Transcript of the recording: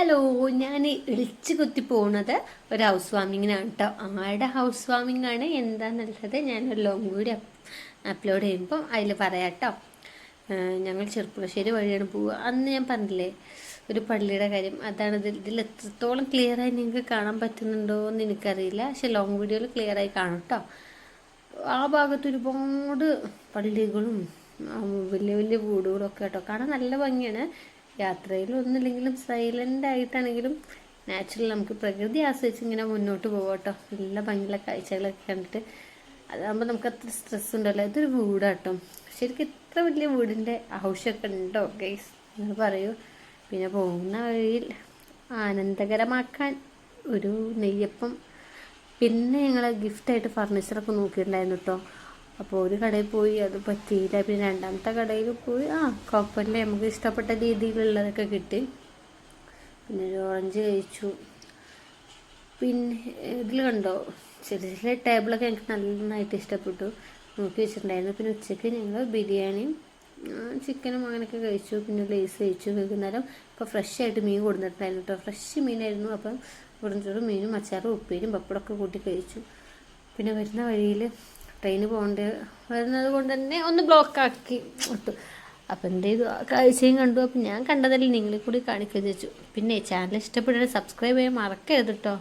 Hello ഞാൻ ഇളിച്ച് കുത്തി പോണത് ഒരു ഹൗസ് വാമിങ്ങിനാണ് കേട്ടോ ആരുടെ ഹൗസ് വാമിംഗ് ആണ് എന്താണെന്നുള്ളത് ഞാനൊരു ലോങ് വീഡിയോ അപ്ലോഡ് ചെയ്യുമ്പോൾ അതിൽ പറയാം കേട്ടോ ഞങ്ങൾ ചെറുപ്പുളശ്ശേരി വഴിയാണ് പോവുക. അന്ന് ഞാൻ പറഞ്ഞില്ലേ ഒരു പള്ളിയുടെ കാര്യം. അതാണ് ഇതിൽ ഇതിൽ എത്രത്തോളം ക്ലിയറായി നിങ്ങൾക്ക് കാണാൻ പറ്റുന്നുണ്ടോ എന്ന് എനിക്കറിയില്ല. പക്ഷെ ലോങ് വീഡിയോയിൽ ക്ലിയറായി കാണും കേട്ടോ ആ ഭാഗത്ത് ഒരുപാട് പള്ളികളും വലിയ വലിയ വീടുകളൊക്കെ കേട്ടോ കാണാൻ നല്ല ഭംഗിയാണ്. യാത്രയിൽ ഒന്നുമില്ലെങ്കിലും സൈലന്റ് ആയിട്ടാണെങ്കിലും നാച്ചുറൽ നമുക്ക് പ്രകൃതി ആസ്വദിച്ച് ഇങ്ങനെ മുന്നോട്ട് പോകാം നല്ല ഭംഗിയുള്ള കാഴ്ചകളൊക്കെ കണ്ടിട്ട് അതാകുമ്പോൾ നമുക്ക് അത്ര സ്ട്രെസ് ഉണ്ടല്ലോ. ഇതൊരു വീടാട്ടോ. ശരിക്കും ഇത്ര വലിയ വീടിന്റെ ആവശ്യമൊക്കെ ഉണ്ടോ ഗൈസ് എന്ന് പറയൂ. പിന്നെ പോകുന്ന വഴിയിൽ ആനന്ദകരമാക്കാൻ ഒരു നെയ്യപ്പം. പിന്നെ ഞങ്ങൾ ഗിഫ്റ്റായിട്ട് ഫർണിച്ചറൊക്കെ നോക്കിയിട്ടുണ്ടായിരുന്നു കേട്ടോ അപ്പോൾ ഒരു കടയിൽ പോയി അത് പറ്റിയില്ല. പിന്നെ രണ്ടാമത്തെ കടയിൽ പോയി ആ കുഴപ്പമില്ല നമുക്ക് ഇഷ്ടപ്പെട്ട രീതിയിലുള്ളതൊക്കെ കിട്ടി. പിന്നെ ഒരു ഓറഞ്ച് കഴിച്ചു. പിന്നെ ഇതിൽ കണ്ടോ? ചെറിയ ചെറിയ ടേബിളൊക്കെ എനിക്ക് നന്നായിട്ട് ഇഷ്ടപ്പെട്ടു. നോക്കി വെച്ചിട്ടുണ്ടായിരുന്നു. പിന്നെ ഉച്ചയ്ക്ക് ഞങ്ങൾ ബിരിയാണിയും ചിക്കനും അങ്ങനെയൊക്കെ കഴിച്ചു. പിന്നെ ലേസ് കഴിച്ചു വൈകുന്നേരം. ഇപ്പോൾ ഫ്രഷ് ആയിട്ട് മീൻ കൊടുത്തിട്ടുണ്ടായിരുന്നു കേട്ടോ. ഫ്രഷ് മീനായിരുന്നു. അപ്പം ഉടഞ്ചോറും മീനും അച്ചാറും ഉപ്പേരും പപ്പടമൊക്കെ കൂട്ടി കഴിച്ചു. പിന്നെ വരുന്ന വഴിയിൽ ട്രെയിന് പോകേണ്ട വരുന്നത് കൊണ്ട് തന്നെ ഒന്ന് ബ്ലോക്ക് ആക്കി ഇട്ടു അപ്പം എന്ത് ചെയ്തു? കാഴ്ചയും കണ്ടു. അപ്പം ഞാൻ കണ്ടതല്ലേ നിങ്ങളെ കൂടി കാണിക്കുക വെച്ചു. പിന്നെ ചാനൽ ഇഷ്ടപ്പെട്ടാൽ സബ്സ്ക്രൈബ് ചെയ്യാൻ മറക്കരുത് കേട്ടോ